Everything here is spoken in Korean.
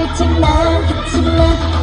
솔직나 그치나